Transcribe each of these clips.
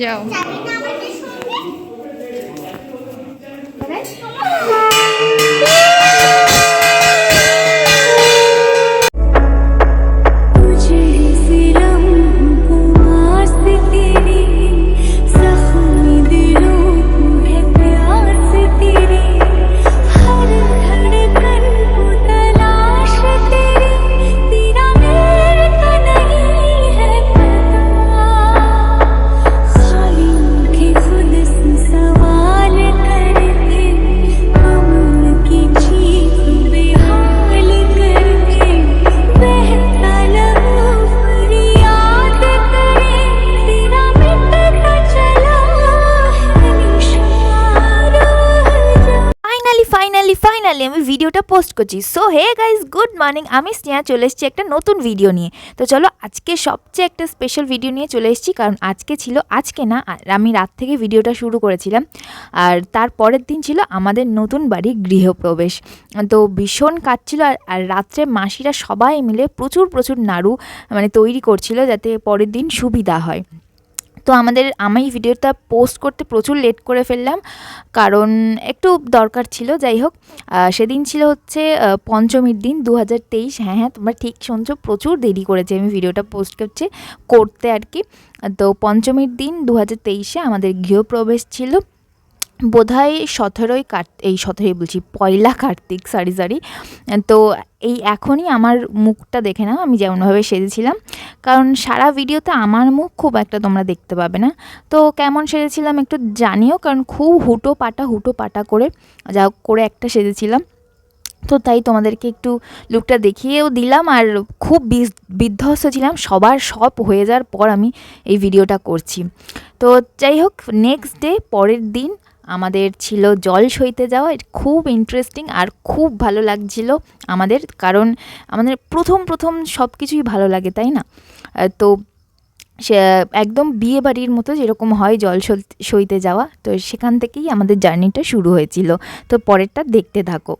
যাও। ভিডিওটা পোস্ট করছি। So hey guys good morning আমি স্নেহা, চলে এসেছি একটা নতুন ভিডিও নিয়ে। তো চলো, আজকে সবচেয়ে একটা স্পেশাল ভিডিও নিয়ে চলে এসেছি, কারণ আজকে ছিল, আজকে না আমি রাত থেকে ভিডিওটা শুরু করেছিলাম। আর তার পরের দিন ছিল আমাদের নতুন বাড়ি গৃহপ্রবেশ। তো ভীষণ কাটছিল আর আর রাত্রে মাসিরা সবাই মিলে প্রচুর প্রচুর নাড়ু মানে তৈরি করছিল, যাতে পরের দিন সুবিধা হয়। তো আমাদের, আমি ভিডিওটা পোস্ট করতে প্রচুর লেট করে ফেললাম, কারণ একটু দরকার ছিল, যাই হোক। সেদিন ছিল হচ্ছে পঞ্চমীর দিন দু হাজার তেইশ। হ্যাঁ হ্যাঁ তোমরা ঠিক শুনছো, প্রচুর দেরি করেছে আমি ভিডিওটা পোস্ট করছে, করতে আর কি। তো পঞ্চমীর দিন দু হাজার আমাদের গৃহপ্রবেশ ছিল। বোধহয় সতেরোই কার্ত, এই সতেরোই বলছি, পয়লা কার্তিক সরি সরি তো এই এখনই আমার মুখটা দেখে নাও, আমি যেমনভাবে সেজেছিলাম। কারণ সারা ভিডিওতে আমার মুখ খুব একটা তোমরা দেখতে পাবে না। তো কেমন সেজেছিলাম একটু জানিও, কারণ খুব হুটো পাটা হুটো পাটা করে, যা করে একটা সেজেছিলাম। তো তাই তোমাদেরকে একটু লুকটা দেখিয়েও দিলাম, আর খুব বিধ্বস্ত ছিলাম। সবার সব হয়ে যাওয়ার পর আমি এই ভিডিওটা করছি। তো যাই হোক নেক্সট ডে পরের দিন আমাদের ছিল জল সইতে যাওয়া খুব ইন্টারেস্টিং আর খুব ভালো লাগছিল আমাদের, কারণ আমাদের প্রথম প্রথম সব কিছুই ভালো লাগে, তাই না? তো সে, একদম বিয়ে বাড়ির মতো যেরকম হয় জল সইতে যাওয়া, তো সেখান থেকেই আমাদের জার্নিটা শুরু হয়েছিল। তো পরেরটা দেখতে থাকো।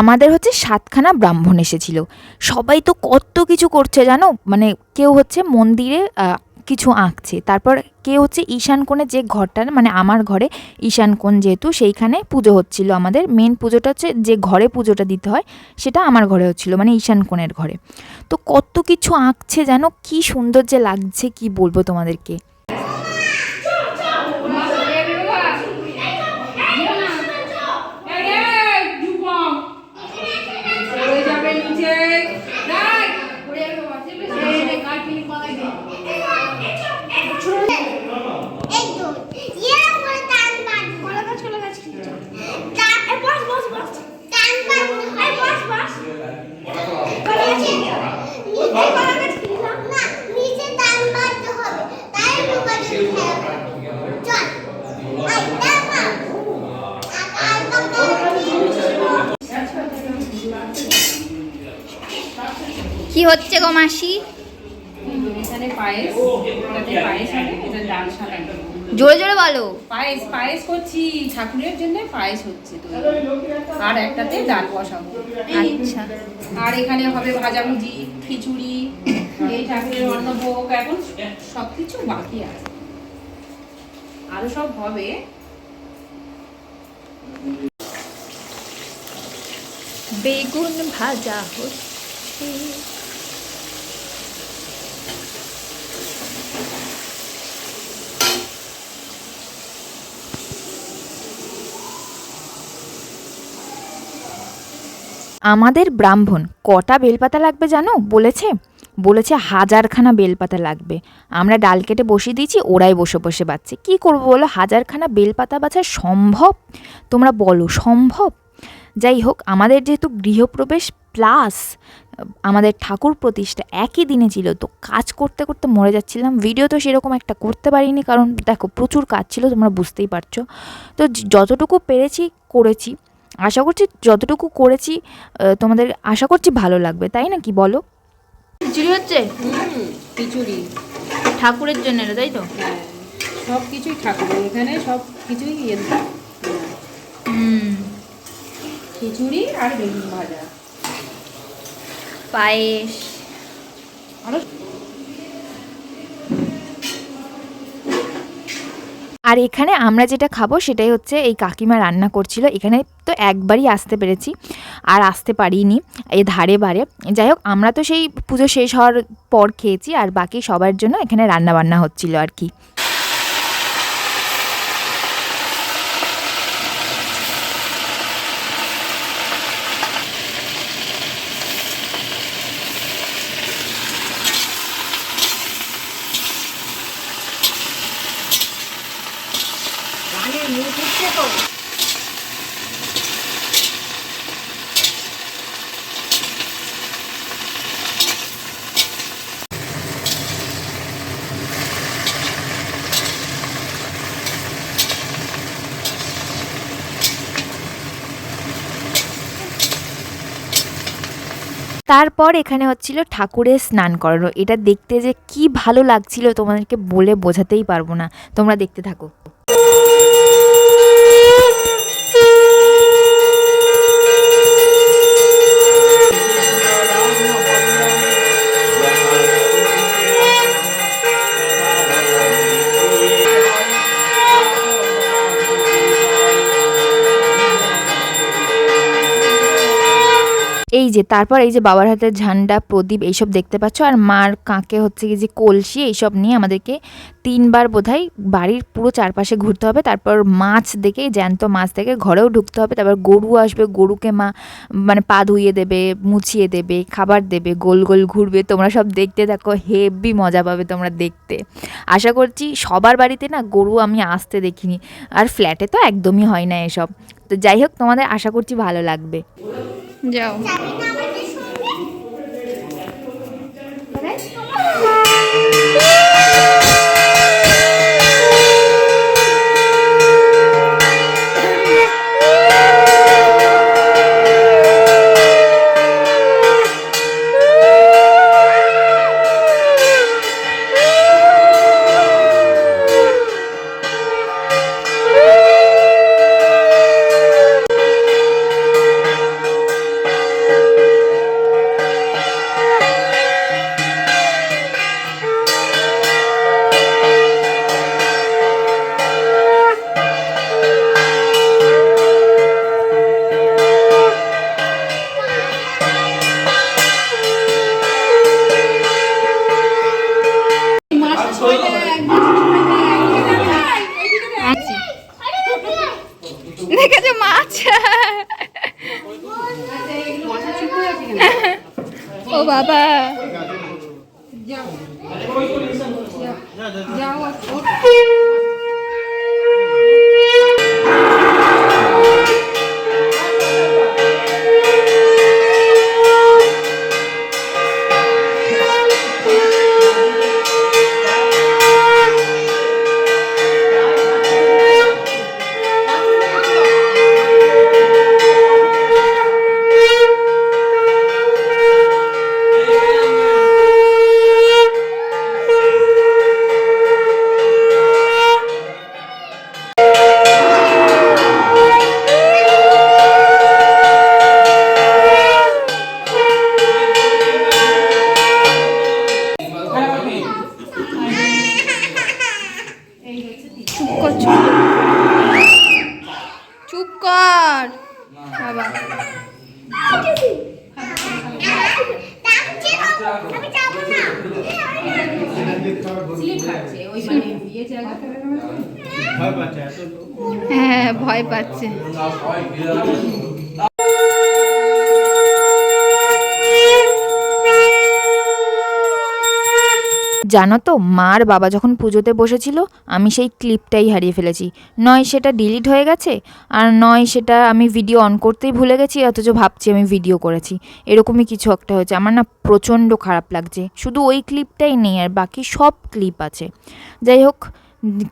আমাদের হচ্ছে সাতখানা ব্রাহ্মণ এসেছিল। সবাই তো কত কিছু করছে জানো? মানে কেউ হচ্ছে মন্দিরে কিছু আঁকছে। তারপর কেউ হচ্ছে ঈশান কোণে যে ঘরটা মানে আমার ঘরে ঈশান কোণ যেহেতু, সেইখানে পুজো হচ্ছিল আমাদের। মেন পুজোটা হচ্ছে যে ঘরে পুজোটা দিতে হয়, সেটা আমার ঘরে হচ্ছিল মানে ঈশান কোণের ঘরে। তো কত কিছু আঁকছে যেন কি যে লাগছে, কি বলব তোমাদেরকে একদম ইয়ে করে টান পান বড় গাছ বড় গাছ টান এ বস বস বস টান পান এ বস বস বড় গাছ নিচে বড় গাছ কিনলাম না নিচে টান মারতে হবে তাই লুকাতে খেলা চল আই টান মার আকাল তো কি হচ্ছে গো মাসি। জোরে জোরে বলো। পায়েস পায়েস করছি ঠাকুরের জন্য পায়েস হচ্ছে তো। আর একটাতে ডাল বসাবো আচ্ছা। আর এখানে হবে ভাজাভুজি খিচুড়ি এই ঠাকুরের অন্নভোগ এখন সব কিছু বাকি আছে। আরও সব হবে। বেগুন ভাজা হচ্ছে আমাদের ব্রাহ্মণ কটা বেলপাতা লাগবে জানো? বলেছে। বলেছে হাজারখানা বেলপাতা লাগবে। আমরা ডাল কেটে বসিয়ে দিয়েছি, ওরাই বসে বসে বাচ্ছে। কি করব বলো? হাজারখানা বেলপাতা বাছা সম্ভব? তোমরা বলো, সম্ভব? যাই হোক, আমাদের যেহেতু গৃহপ্রবেশ, প্লাস, আমাদের ঠাকুর প্রতিষ্ঠা একই দিনে ছিল, তো কাজ করতে করতে মরে যাচ্ছিলাম। ভিডিও তো সেরকম একটা করতে পারিনি, কারণ দেখো প্রচুর কাজ ছিল, তোমরা বুঝতেই পারছ। তো যতটুকু পেরেছি, করেছি। আশা করছি যতটুকু করেছি তোমাদের আশা করছি ভালো লাগবে তাই না কি বলো? খিচুড়ি হচ্ছে? খিচুড়ি। ঠাকুরের জন্য তাই তো? সব কিছুই ঠাকুর এখানে সব কিছুই ইয়ে হুম। খিচুড়ি আর বেগুন ভাজা। পায়েস। আরও আর এখানে আমরা যেটা খাব সেটাই হচ্ছে এই কাকিমা রান্না করছিল। এখানে তো একবারই আসতে পেরেছি আর আসতে পারিনি এ ধারে বারে। যাই হোক, আমরা তো সেই পুজো শেষ হওয়ার পর খেয়েছি আর বাকি সবার জন্য এখানে রান্না বান্না হচ্ছিল আর কি। তারপর এখানে হচ্ছিল ঠাকুরের স্নান করানো। এটা দেখতে যে কি ভালো লাগছিল তোমাদেরকে বলে বোঝাতেই পারব না। তোমরা দেখতে থাকো। এই যে তারপর এই যে বাবার হাতের ঝান্ডা, প্রদীপ এইসব দেখতে পাচ্ছ। আর মার কাঁকে হচ্ছে কি যে কলসি, এইসব নিয়ে আমাদেরকে তিনবার বোধহয় বাড়ির পুরো চারপাশে ঘুরতে হবে। তারপর মাছ দেখে, জ্যান্ত মাছ দেখে ঘরেও ঢুকতে হবে। তারপর গরু আসবে, গরুকে মা মানে পা ধুইয়ে দেবে, মুছিয়ে দেবে, খাবার দেবে, গোল গোল ঘুরবে। তোমরা সব দেখতে থাকো, হেভি মজা পাবে তোমরা দেখতে। আশা করছি সবার বাড়িতে না গরু আমি আসতে দেখিনি। আর ফ্ল্যাটে তো একদমই হয় না এসব। তো যাই হোক, তোমাদের আশা করছি ভালো লাগবে। যাও। জানো তো, মার বাবা যখন পুজোতে বসেছিল, আমি সেই ক্লিপটাই হারিয়ে ফেলেছি। নয় সেটা ডিলিট হয়ে গেছে, আর নয় সেটা আমি ভিডিও অন করতেই ভুলে গেছি, অথচ ভাবছি আমি ভিডিও করেছি। এরকমই কিছু একটা হয়েছে, আমার না প্রচণ্ড খারাপ লাগছে। শুধু ওই ক্লিপটাই নেই, আর বাকি সব ক্লিপ আছে। যাই হোক,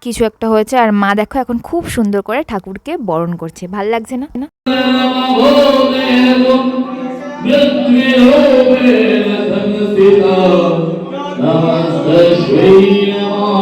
কিছু একটা হয়েছে, আর মা দেখো এখন খুব সুন্দর করে ঠাকুরকে বরণ করছে। ভালো লাগছে না? না नमस्तस्मै नमस्तस्मै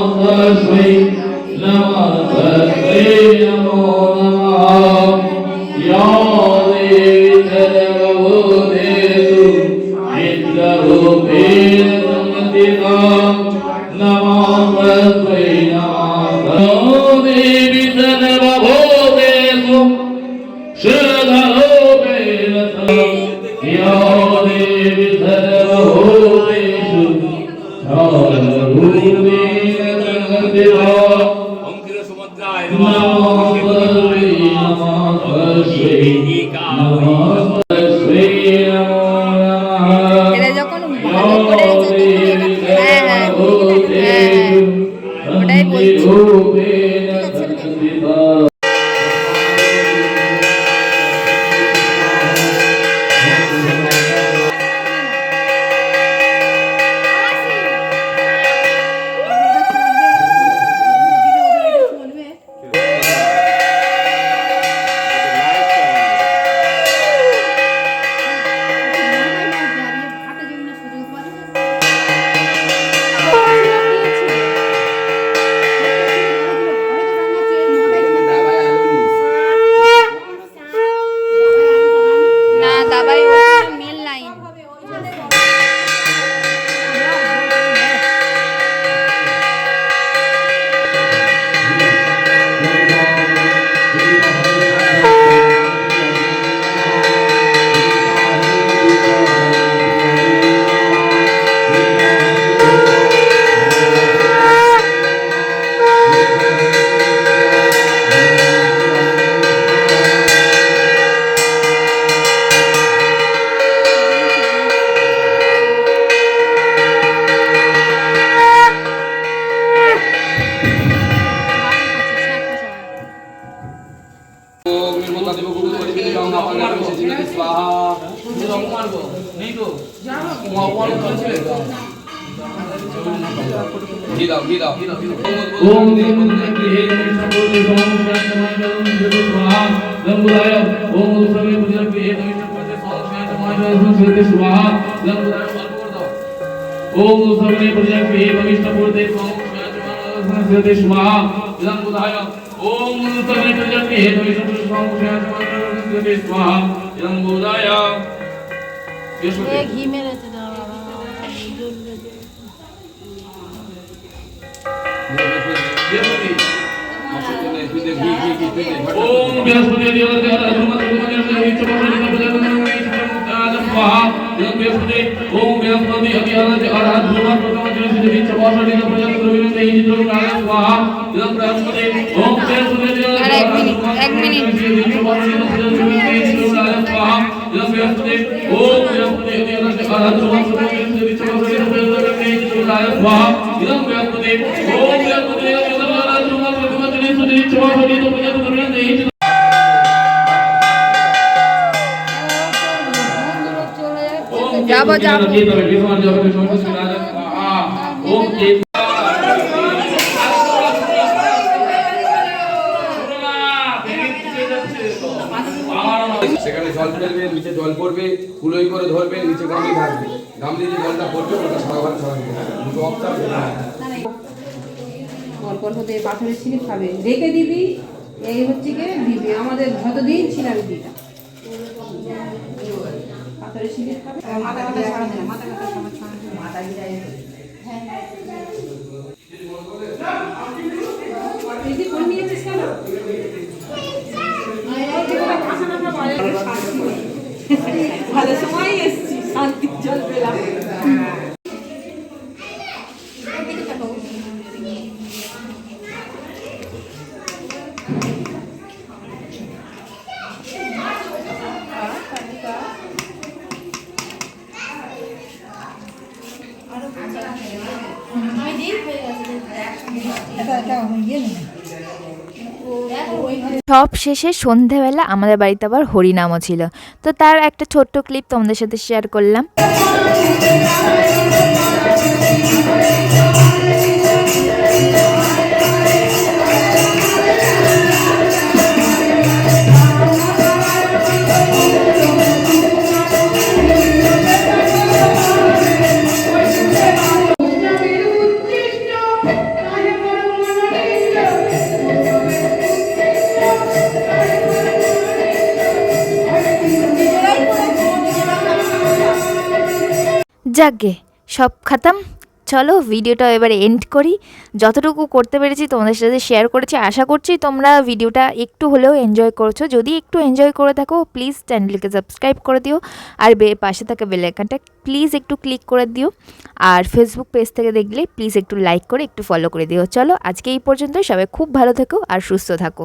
amor. ঘি দাও ঘি দাও ওম দেব গৃহে সকলে সমাপ্রার্থমায় নমঃ দেব স্বাহা গঙ্গুদায় ওম উৎসবে পূজা গৃহে সকলে সমাপ্রার্থমায় নমঃ মেরেছে ओम बृहस्पति ओम बृहस्पति अभिहरण अरहत ध्रुव प्रथम जन विच पवित्र पूजन द्रविण देहि ध्रुव नारायण स्वाहा ओम बृहस्पति ओम बृहस्पति देवता अरे, एक मिनट, एक मिनट। विच पवित्र पूजन द्रविण देहि ध्रुव नारायण स्वाहा ओम बृहस्पति ओम बृहस्पति अभिहरण अरहत ध्रुव प्रथम जन विच पवित्र पूजन శ్రీకృష్ణాయ స్వాహ ఇదం వ్యాపదే ఓం వ్యాపదే యదవాలా తుమ ప్రతిమతిని సుదిని చుమ హరితో పుజత కరుణ దేహి যাব যাব অল্প পাথরের ছিঁড়ে খাবে। রেখে দিবি এই হচ্ছে গিয়ে দিবি। আমাদের যতদিন ছিলাম দিটা পাথরের ছিঁড়ে খাবে। মাথা মাথা ছাড়া মাথা ছাড়া ছাড়া মাথা সব শেষে সন্ধেবেলা আমাদের বাড়িতে আবার হরিনামও ছিল। তো তার একটা ছোট্ট ক্লিপ তোমাদের সাথে শেয়ার করলাম। যাকগে সব খাতাম। চলো ভিডিওটা এবারে এন্ড করি। যতটুকু করতে পেরেছি তোমাদের সাথে শেয়ার করেছি, আশা করছি তোমরা ভিডিওটা একটু হলেও এনজয় করছ। যদি একটু এনজয় করে থাকো প্লিজ চ্যানেলকে সাবস্ক্রাইব করে দিও। আর বে পাশে থাকা বেল আইকনটা প্লিজ একটু ক্লিক করে দিও। আর ফেসবুক পেজ থেকে দেখলে প্লিজ একটু লাইক করে, একটু ফলো করে দিও। চলো আজকে এই পর্যন্ত সবাই খুব ভালো থেকো আর সুস্থ থাকো।